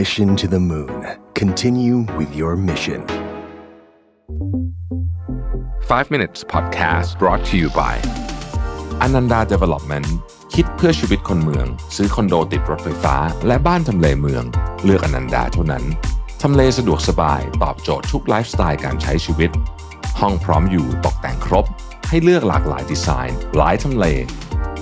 Mission to the Moon. Continue with your mission. 5 minutes podcast brought to you by Ananda Development คิดเพื่อชีวิตคนเมือง ซื้อคอนโดติดรถไฟฟ้า และบ้านทำเลเมือง เลือกอนันดาเท่านั้น ทำเลสะดวกสบาย ตอบโจทย์ทุกไลฟ์สไตล์การใช้ชีวิต ห้องพร้อมอยู่ตกแต่งครบ ให้เลือกหลากหลายดีไซน์ หลายทำเล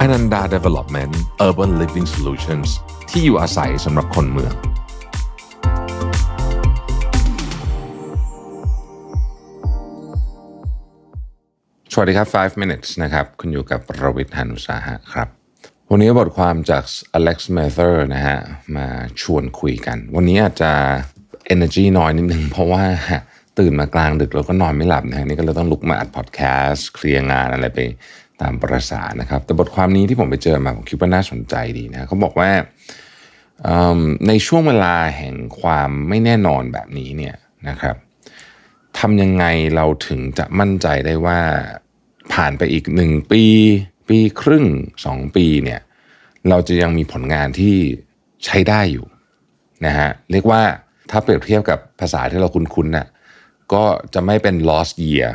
อนันดา Development Urban Living Solutions ที่อยู่อาศัยสำหรับคนเมือง สวัสดีครับ 5 minutes นะครับ คุณอยู่กับประวิทย์หานุสาหะครับ วันนี้บทความจาก Alex Mather นะฮะ มาชวนคุยกัน วันนี้อาจจะ energy น้อยนิดนึง เพราะว่าตื่นมากลางดึกแล้วก็นอนไม่หลับนะฮะ นี่ก็เลยต้องลุกมาอัดพอดแคสต์เคลียร์งานอะไรไปตามประสานะครับ แต่บทความนี้ที่ผมไปเจอมา ผมคิดว่าน่าสนใจดีนะเขาบอกว่าในช่วงเวลาแห่งความไม่แน่นอนแบบนี้เนี่ยนะครับทำยังไงเราถึงจะมั่นใจได้ว่า ผ่านไปอีกหนึ่งปี ปีครึ่งสองปีเนี่ยเราจะยังมีผลงานที่ใช้ได้อยู่นะฮะเรียกว่าถ้าเปรียบเทียบกับภาษาที่เราคุ้นๆน่ะก็จะไม่เป็น lost year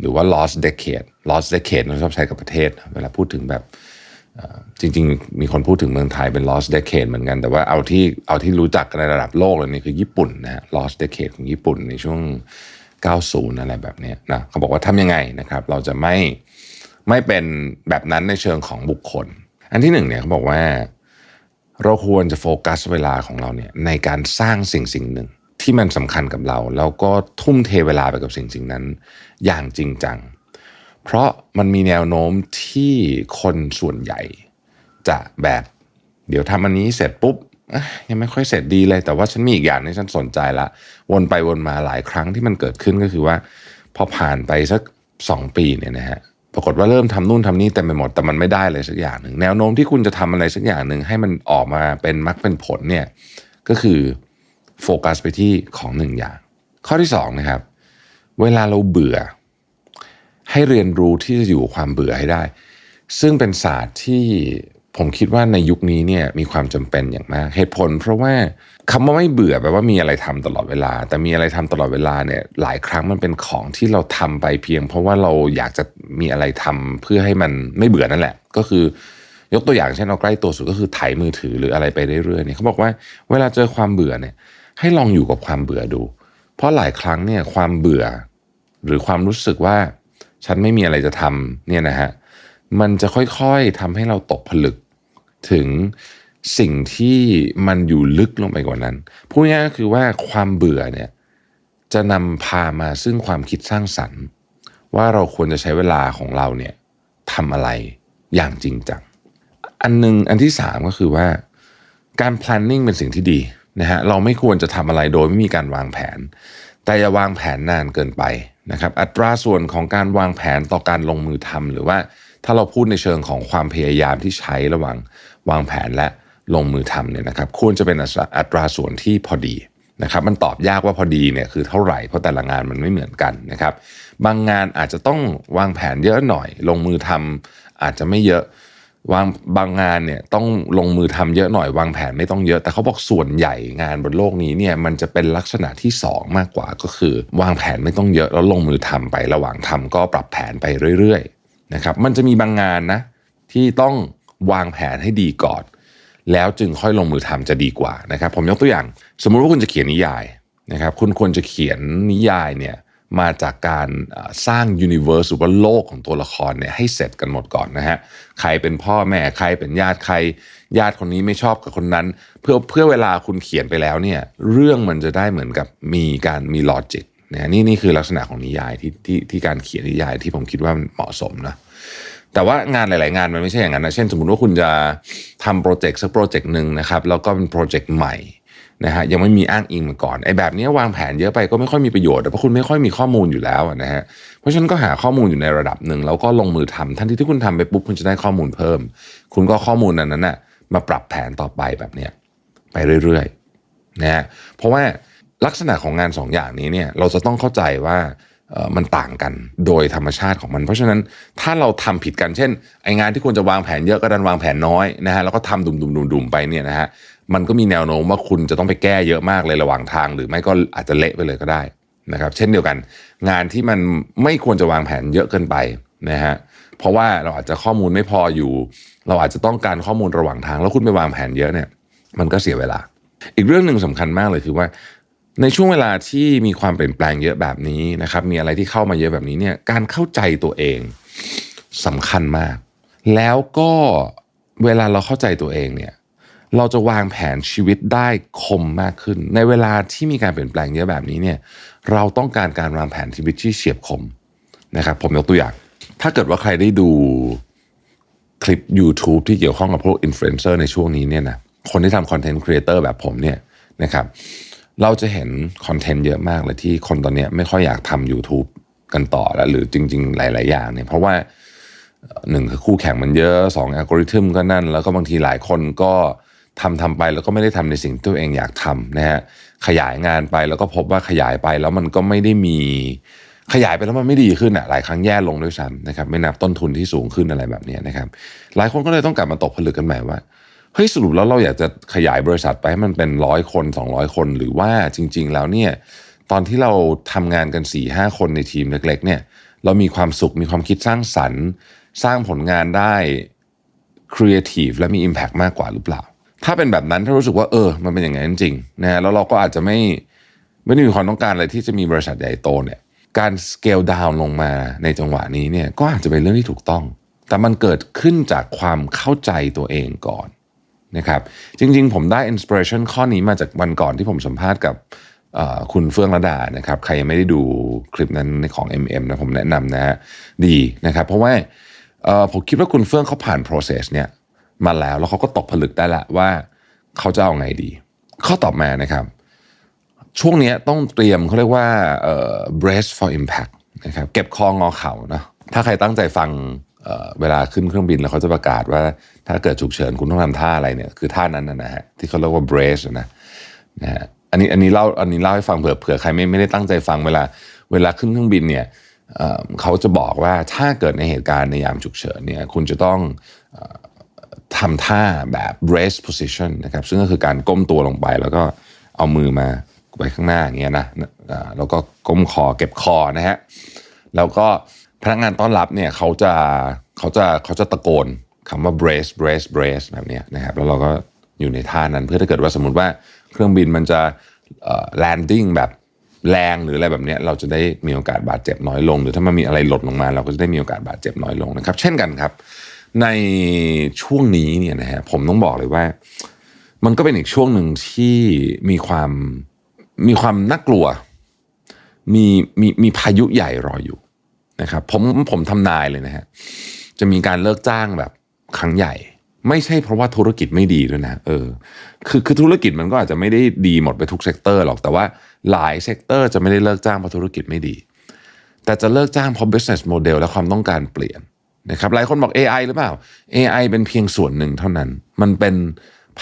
หรือว่า lost decade lost decade เราชอบใช้กับประเทศ เวลาพูดถึงแบบจริง ๆ มีคนพูดถึงเมืองไทยเป็น lost decade เหมือนกัน แต่ว่าเอาที่เอาที่รู้จักกันในระดับโลกเลยนี่คือญี่ปุ่นนะฮะ lost decade ของญี่ปุ่นในช่วง 90 อะไรแบบนี้นะเขาบอกว่าทำยังไงนะครับ เราจะไม่ไม่เป็นแบบนั้นในเชิงของบุคคล อันที่หนึ่งเนี่ยเขาบอกว่า เราควรจะโฟกัสเวลาของเราเนี่ยในการสร้างสิ่งสิ่งหนึ่งที่มันสำคัญกับเรา แล้วก็ทุ่มเทเวลาไปกับสิ่งสิ่งนั้น อย่างจริงจัง เพราะมันมีแนวโน้มที่คนส่วนใหญ่ จะแบบเดี๋ยวทำอันนี้เสร็จปุ๊บ ยังไม่ค่อยเสร็จดีเลย แต่ว่าฉันมีอีกอย่างที่ฉันสนใจละวนไปวนมาหลายครั้งที่มันเกิดขึ้นก็คือว่า พอผ่านไปสักสองปีเนี่ยนะฮะปรากฏว่าเริ่มทำนู่นทำนี่เต็มไปหมดแต่มันไม่ได้เลยสักอย่างหนึ่งแนวโน้มที่คุณจะทำอะไรสักอย่างหนึ่งให้มันออกมาเป็นมรรคเป็นผลเนี่ยก็คือโฟกัสไปที่ของหนึ่งอย่าง ข้อที่สองนะครับ เวลาเราเบื่อ ให้เรียนรู้ที่จะอยู่ความเบื่อให้ได้ ซึ่งเป็นศาสตร์ที่ ผมคิดว่าในยุคนี้เนี่ยมีความจำเป็นอย่างมาก เหตุผล เพราะว่าคำว่าไม่เบื่อแปลว่ามีอะไรทำตลอดเวลา แต่มีอะไรทำตลอดเวลาเนี่ยหลายครั้งมันเป็นของที่เราทำไปเพียง เพราะว่าเราอยากจะมีอะไรทำเพื่อให้มันไม่เบื่อนั่นแหละ ก็คือยกตัวอย่างเช่นเอาใกล้ตัวสุดก็คือถ่ายมือถือหรืออะไรไปเรื่อยๆเนี่ยเขาบอกว่าเวลาเจอความเบื่อเนี่ยให้ลองอยู่กับความเบื่อดู เพราะหลายครั้งเนี่ยความเบื่อ หรือความรู้สึกว่าฉันไม่มีอะไรจะทำเนี่ยนะฮะมันจะค่อยๆทำให้เราตกผลึก ถึงสิ่งที่มันอยู่ลึกลงไปกว่านั้นพูดง่ายก็คือว่าความเบื่อเนี่ยจะนำพามาซึ่งความคิดสร้างสรรค์ ว่าเราควรจะใช้เวลาของเราเนี่ยทำอะไรอย่างจริงจัง อันหนึ่งอันที่สามก็คือว่าการ planning เป็นสิ่งที่ดีนะฮะเราไม่ควรจะทำอะไรโดยไม่มีการวางแผน แต่อย่าวางแผนนานเกินไปนะครับอัตราส่วนของการวางแผนต่อการลงมือทำหรือว่าถ้าเราพูดในเชิงของความพยายามที่ใช้ระหว่าง วางแผนและลงมือทำเนี่ยนะครับควรจะเป็นอัตราอัตราส่วนที่พอดีนะครับมันตอบยากว่าพอดีเนี่ยคือเท่าไหร่เพราะแต่ละงานมันไม่เหมือนกันนะครับบางงานอาจจะต้องวางแผนเยอะหน่อย ลงมือทำอาจจะไม่เยอะวางบางงานเนี่ยต้องลงมือทำเยอะหน่อย วางแผนไม่ต้องเยอะ แต่เขาบอกส่วนใหญ่งานบนโลกนี้เนี่ยมันจะเป็นลักษณะที่สองมากกว่าก็คือ วางแผนไม่ต้องเยอะแล้วลงมือทำไประหว่างทำก็ปรับแผนไปเรื่อยๆนะครับมันจะมีบางงานนะที่ต้อง วางแผนให้ดีก่อน แล้วจึงค่อยลงมือทำจะดีกว่านะครับ ผมยกตัวอย่าง สมมุติว่าคุณจะเขียนนิยายนะครับคุณควรจะเขียนนิยายเนี่ยมาจากการสร้างยูนิเวอร์สหรือว่าโลกของตัวละครเนี่ยให้เสร็จกันหมดก่อนนะฮะใครเป็นพ่อแม่ใครเป็นญาติใคร ญาติคนนี้ไม่ชอบกับคนนั้น เพื่อเพื่อเวลาคุณเขียนไปแล้วเนี่ยเรื่องมันจะได้เหมือนกับมีการมีลอจิกนะนี่นี่คือลักษณะของนิยายที่ที่ที่การเขียนนิยายที่ผมคิดว่าเหมาะสมนะ แต่ว่างานหลาย ๆ งานมันไม่ใช่อย่างนั้นนะเช่นสมมติว่าคุณจะทำโปรเจกต์สักโปรเจกต์หนึ่งนะครับแล้วก็เป็นโปรเจกต์ใหม่นะฮะยังไม่มีอ้างอิงมาก่อนไอ้แบบนี้วางแผนเยอะไปก็ไม่ค่อยมีประโยชน์เพราะคุณไม่ค่อยมีข้อมูลอยู่แล้วนะฮะเพราะฉะนั้นก็หาข้อมูลอยู่ในระดับหนึ่งแล้วก็ลงมือทำทันทีที่คุณทำไปปุ๊บคุณจะได้ข้อมูลเพิ่ม คุณก็ข้อมูลนั้นน่ะมาปรับแผนต่อไปแบบเนี้ยไปเรื่อยๆนะฮะเพราะว่าลักษณะของงานสองอย่างนี้เนี่ยเราจะต้องเข้าใจว่า มันต่างกันโดยธรรมชาติของมัน เพราะฉะนั้นถ้าเราทำผิดกันเช่นไองานที่ควรจะวางแผนเยอะก็ดันวางแผนน้อยนะฮะแล้วก็ทำดุมๆๆๆไปเนี่ยนะฮะมันก็มีแนวโน้มว่าคุณจะต้องไปแก้เยอะมากเลยระหว่างทาง หรือไม่ก็อาจจะเละไปเลยก็ได้นะครับ เช่นเดียวกัน งานที่มันไม่ควรจะวางแผนเยอะเกินไปนะฮะเพราะว่าเราอาจจะข้อมูลไม่พออยู่ เราอาจจะต้องการข้อมูลระหว่างทาง แล้วคุณไปวางแผนเยอะเนี่ย มันก็เสียเวลา อีกเรื่องหนึ่งสำคัญมากเลยคือว่า ในช่วงเวลาที่มีความเปลี่ยนแปลงเยอะแบบนี้นะครับ มีอะไรที่เข้ามาเยอะแบบนี้เนี่ยการเข้าใจตัวเองสำคัญมาก แล้วก็เวลาเราเข้าใจตัวเองเนี่ยเราจะวางแผนชีวิตได้คมมากขึ้น ในเวลาที่มีการเปลี่ยนแปลงเยอะแบบนี้เนี่ยเราต้องการการวางแผนชีวิตที่เฉียบคมนะครับผมยกตัวอย่าง ถ้าเกิดว่าใครได้ดูคลิป YouTube ที่เกี่ยวข้องกับพวกอินฟลูเอนเซอร์ในช่วงนี้เนี่ยนะคนที่ทำคอนเทนต์ครีเอเตอร์แบบผมเนี่ยนะครับ เราจะเห็นคอนเทนต์เยอะมากเลยที่คนตอนนี้ไม่ค่อยอยากทำ YouTube กันต่อแล้วหรือจริง ๆ หลาย ๆ อย่างเนี่ยเพราะว่าหนึ่งคือคู่แข่งมันเยอะสองอัลกอริทึมก็นั่น แล้วก็บางทีหลายคนก็ทำทำไปแล้วก็ไม่ได้ทำในสิ่งที่ตัวเองอยากทำนะฮะขยายงานไปแล้วก็พบว่าขยายไปแล้วมันก็ไม่ได้มีขยายไปแล้วมันไม่ดีขึ้นอะหลายครั้งแย่ลงด้วยซ้ำนะครับไม่นับต้นทุนที่สูงขึ้นอะไรแบบนี้นะครับหลายคนก็เลยต้องกลับมาตกผลึกกันใหม่ว่า เฮ้ยสรุปแล้วเราอยากจะขยายบริษัทไปให้มันเป็นร้อยคน 200 คน หรือว่าจริง ๆ แล้วเนี่ยตอนที่เราทำงานกัน4ี่ห้าคนในทีมเล็ก ๆ เนี่ย เรามีความสุขมีความคิดสร้างสรรค์ สร้างผลงานได้ครีเอทีฟและมี Impact มากกว่าหรือเปล่า ถ้าเป็นแบบนั้นถ้ารู้สึกว่าเออ มันเป็นอย่างนั้นจริงๆนะฮะแล้วเราก็อาจจะไม่ไม่ได้มีความต้องการอะไรที่จะมีบริษัทใหญ่โตเนี่ยการสเกลดาวน์ลงมาในจังหวะนี้เนี่ยก็อาจจะเป็นเรื่องที่ถูกต้อง แต่มันเกิดขึ้นจากความเข้าใจตัวเองก่อน นะครับจริงๆ ผมได้อินสปิเรชันข้อนี้มาจากวันก่อนที่ผมสัมภาษณ์กับคุณเฟื่องระดานะครับใครยังไม่ได้ดูคลิปนั้นในของ MM นะผมแนะนำนะฮะดีนะครับ เพราะว่าผมคิดว่าคุณเฟื่องเขาผ่าน process เนี่ยมาแล้วแล้วเขาก็ตกผลึกได้ละว่าเขาจะเอาไงดี ข้อตอบมานะครับ ช่วงนี้ต้องเตรียมเขาเรียกว่า brace for impact นะครับเก็บคองอเข่านะถ้าใครตั้งใจฟัง เวลาขึ้นเครื่องบินแล้วเขาจะประกาศว่าถ้าเกิดฉุกเฉินคุณต้องทำท่าอะไรเนี่ยคือท่านั้นนะฮะที่เขาเรียกว่า brace นะนะฮะอันนี้อันนี้เล่าอันนี้เล่าให้ฟังเผื่อเผื่อใครไม่ไม่ได้ตั้งใจฟังเวลาเวลาขึ้นเครื่องบินเนี่ยเขาจะบอกว่าถ้าเกิดในเหตุการณ์ในยามฉุกเฉินเนี่ยคุณจะต้องทำท่าแบบ brace position นะครับซึ่งก็คือการก้มตัวลงไปแล้วก็เอามือมาไว้ข้างหน้าอย่างเงี้ยนะแล้วก็ก้มคอเก็บคอนะฮะแล้วก็ พนักงานต้อนรับเนี่ยเขาจะเขาจะเขาจะตะโกนคำว่า brace brace brace แบบนี้นะครับแล้วเราก็อยู่ในท่านั้น เพื่อถ้าเกิดว่าสมมติว่าเครื่องบินมันจะ landing แบบแรงหรืออะไรแบบนี้เราจะได้มีโอกาสบาดเจ็บน้อยลง หรือถ้ามันมีอะไรหล่นลงมา เราก็จะได้มีโอกาสบาดเจ็บน้อยลงนะครับ เช่นกันครับ ในช่วงนี้เนี่ยนะฮะผมต้องบอกเลยว่า มันก็เป็นอีกช่วงหนึ่งที่มีความมีความน่ากลัว มีมีมีพายุใหญ่รออยู่ นะครับผมผมทำนายเลยนะฮะจะมีการเลิกจ้างแบบครั้งใหญ่ ไม่ใช่เพราะว่าธุรกิจไม่ดีด้วยนะเออคือคือธุรกิจมันก็อาจจะไม่ได้ดีหมดไปทุกเซกเตอร์หรอกแต่ว่าหลายเซกเตอร์จะไม่ได้เลิกจ้างเพราะธุรกิจไม่ดี แต่จะเลิกจ้างเพราะ business model และความต้องการเปลี่ยนนะครับหลายคนบอก AI หรือเปล่า AI เป็นเพียงส่วนหนึ่งเท่านั้น มันเป็น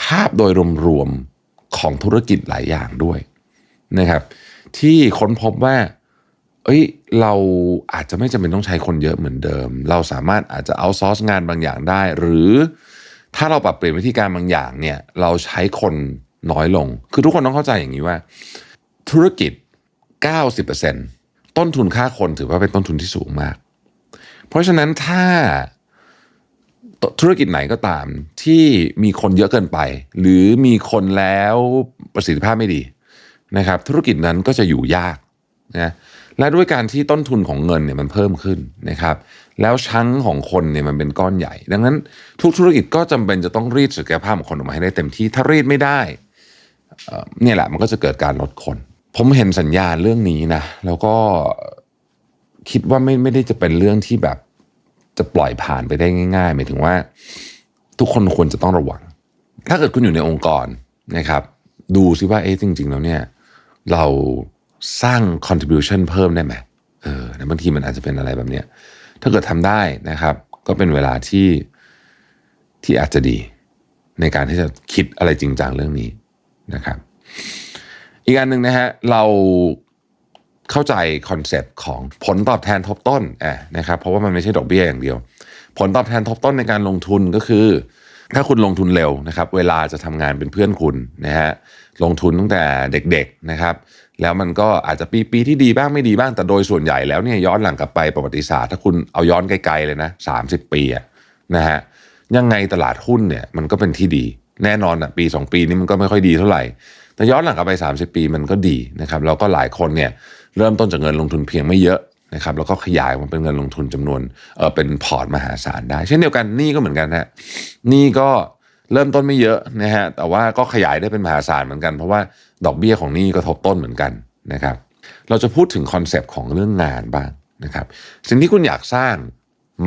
ภาพโดยรวมๆของธุรกิจหลายอย่างด้วยนะครับ ที่ค้นพบว่า เอ้ยเราอาจจะไม่จำเป็นต้องใช้คนเยอะเหมือนเดิม เราสามารถอาจจะเอาซอร์สงานบางอย่างได้ หรือถ้าเราปรับเปลี่ยนวิธีการบางอย่างเนี่ยเราใช้คนน้อยลง คือทุกคนต้องเข้าใจอย่างนี้ว่า ธุรกิจ 90%ต้นทุนค่าคนถือว่าเป็นต้นทุนที่สูงมาก เพราะฉะนั้นถ้าธุรกิจไหนก็ตามที่มีคนเยอะเกินไป หรือมีคนแล้วประสิทธิภาพไม่ดีนะครับ ธุรกิจนั้นก็จะอยู่ยากนะ และด้วยการที่ต้นทุนของเงินเนี่ยมันเพิ่มขึ้นนะครับ แล้วชั้งของคนเนี่ยมันเป็นก้อนใหญ่ ดังนั้นทุกธุรกิจก็จำเป็นจะต้องรีดศักยภาพของคนออกมาให้ได้เต็มที่ถ้ารีดไม่ได้เอ่อเนี่ยแหละมันก็จะเกิดการลดคน ผมเห็นสัญญาณเรื่องนี้นะแล้วก็คิดว่าไม่ไม่ได้จะเป็นเรื่องที่แบบจะปล่อยผ่านไปได้ง่ายๆหมายถึงว่า ทุกคนควรจะต้องระวัง ถ้าเกิดคุณอยู่ในองค์กรนะครับ ดูซิว่าเอ๊ะจริง ๆ แล้วเนี่ย เรา สร้าง contribution เพิ่มได้ไหมเออแต่บางทีมันอาจจะเป็นอะไรแบบเนี้ยถ้าเกิดทำได้นะครับ ก็เป็นเวลาที่ที่อาจจะดี ในการที่จะคิดอะไรจริงจังเรื่องนี้นะครับ อีกอันหนึ่งนะฮะเราเข้าใจคอนเซปต์ของผลตอบแทนทบต้นอะนะครับ เพราะว่ามันไม่ใช่ดอกเบี้ยอย่างเดียว ผลตอบแทนทบต้นในการลงทุนก็คือ ถ้าคุณลงทุนเร็วนะครับ เวลาจะทำงานเป็นเพื่อนคุณนะฮะลงทุนตั้งแต่เด็ก ๆนะครับ แล้วมันก็อาจจะปีปีที่ดีบ้างไม่ดีบ้างแต่โดยส่วนใหญ่แล้วเนี่ยย้อนหลังกลับไปประวัติศาสตร์ถ้าคุณเอาย้อนไกลๆเลยนะ30ปีอะนะฮะยังไงตลาดหุ้นเนี่ยมันก็เป็นที่ดี แน่นอนอะปี 2 ปีนี้มันก็ไม่ค่อยดีเท่าไหร่ แต่ย้อนหลังกลับไป 30 ปีมันก็ดีนะครับแล้วก็หลายคนเนี่ยเริ่มต้นจากเงินลงทุนเพียงไม่เยอะนะครับแล้วก็ขยายมันเป็นเงินลงทุนจำนวนเออเป็นพอร์ตมหาศาลได้ เช่นเดียวกันนี่ก็เหมือนกันฮะนี่ก็ เริ่มต้นไม่เยอะนะฮะแต่ว่าก็ขยายได้เป็นมหาศาลเหมือนกัน เพราะว่าดอกเบี้ยของหนี่ก็ทบต้นเหมือนกันนะครับ เราจะพูดถึงคอนเซปต์ของเรื่องงานบ้างนะครับ สิ่งที่คุณอยากสร้าง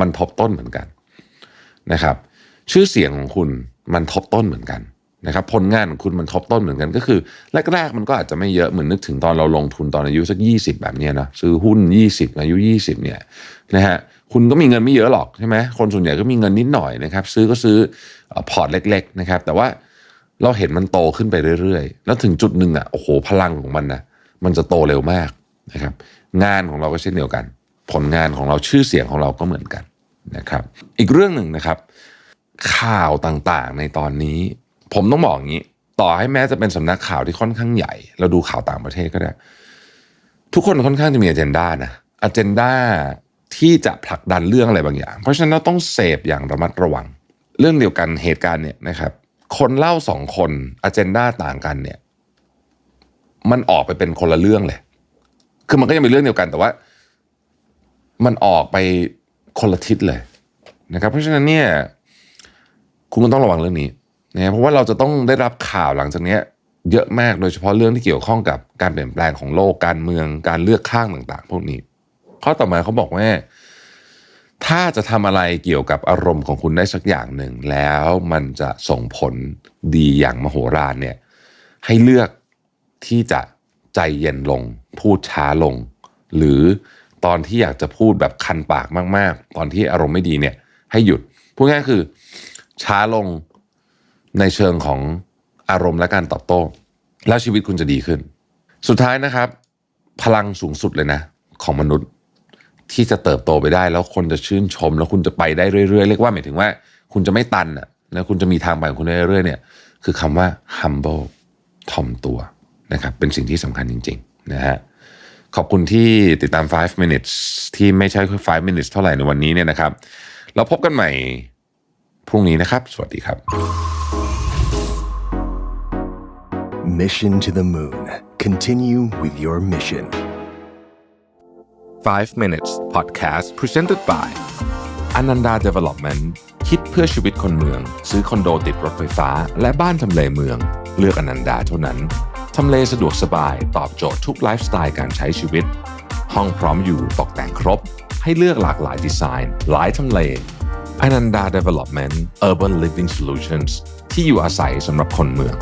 มันทบต้นเหมือนกันนะครับ ชื่อเสียงของคุณมันทบต้นเหมือนกันนะครับผลงานของคุณมันทบต้นเหมือนกันก็คือ แรกๆมันก็อาจจะไม่เยอะเหมือนนึกถึงตอนเราลงทุนตอนอายุสัก 20 แบบเนี้ยนะซื้อหุ้น 20 อายุ 20เนี่ยนะฮะ คุณก็มีเงินไม่เยอะหรอกใช่ไหมคนส่วนใหญ่ก็มีเงินนิดหน่อยนะครับ ซื้อก็ซื้อพอร์ตเล็ก ๆ นะครับ แต่ว่าเราเห็นมันโตขึ้นไปเรื่อยๆ แล้วถึงจุดหนึ่งอะโอ้โหพลังของมันนะมันจะโตเร็วมากนะครับ งานของเราก็เช่นเดียวกัน ผลงานของเราชื่อเสียงของเราก็เหมือนกันนะครับ อีกเรื่องหนึ่งนะครับ ข่าวต่างๆในตอนนี้ ผมต้องบอกอย่างนี้ ต่อให้แม้จะเป็นสำนักข่าวที่ค่อนข้างใหญ่ เราดูข่าวต่างประเทศก็ได้ ทุกคนค่อนข้างจะมีอ g e n d a นะอ g e n d a ที่จะผลักดันเรื่องอะไรบางอย่าง เพราะฉะนั้นเราต้องเสพอย่างระมัดระวัง เรื่องเดียวกันเหตุการณ์เนี่ยนะครับ คนเล่าสองคนอ g e n d a ต่างกันเนี่ย มันออกไปเป็นคนละเรื่องเลย คือมันก็ยังเป็นเรื่องเดียวกันแต่ว่า มันออกไปคนละทิศเลยนะครับ เพราะฉะนั้นเนี่ย คุณก็ต้องระวังเรื่องนี้นะเพราะว่าเราจะต้องได้รับข่าวหลังจากนี้เยอะมากโดยเฉพาะเรื่องที่เกี่ยวข้องกับการเปลี่ยนแปลงของโลกการเมืองการเลือกข้างต่าง ๆ พวกนี้ ข้อต่อมาเขาบอกว่า ถ้าจะทำอะไรเกี่ยวกับอารมณ์ของคุณได้สักอย่างหนึ่ง แล้วมันจะส่งผลดีอย่างมโหฬารเนี่ย ให้เลือกที่จะใจเย็นลง พูดช้าลง หรือตอนที่อยากจะพูดแบบคันปากมาก ๆ ตอนที่อารมณ์ไม่ดีเนี่ย ให้หยุดพูดง่ายคือ ช้าลงในเชิงของอารมณ์และการตอบโต้ แล้วชีวิตคุณจะดีขึ้น สุดท้ายนะครับ พลังสูงสุดเลยนะ ของมนุษย์ ที่จะเติบโตไปได้ แล้วคนจะชื่นชม แล้วคุณจะไปได้เรื่อยๆ เรียกว่าหมายถึงว่า คุณจะไม่ตันอะนะคุณจะมีทางไปของคุณได้เรื่อยๆเนี่ยคือคำว่า humble ถ่อมตัวนะครับเป็นสิ่งที่สำคัญจริงๆนะฮะขอบคุณที่ติดตาม 5 minutes ที่ไม่ใช่แค่5 minutes เท่าไหร่ในวันนี้เนี่ยนะครับ เราพบกันใหม่พรุ่งนี้นะครับ สวัสดีครับ Mission to the moon. Continue with your mission. 5 minutes podcast presented by Ananda Development คิดเพื่อชีวิตคนเมือง ซื้อคอนโดติดรถไฟฟ้า และบ้านทำเลเมือง เลือกอนันดาเท่านั้น ทำเลสะดวกสบายตอบโจทย์ทุกไลฟ์สไตล์การใช้ชีวิต ห้องพร้อมอยู่ตกแต่งครบ ให้เลือกหลากหลายดีไซน์ หลายทำเล Ananda Development Urban Living Solutions ที่อยู่อาศัยสำหรับคนเมือง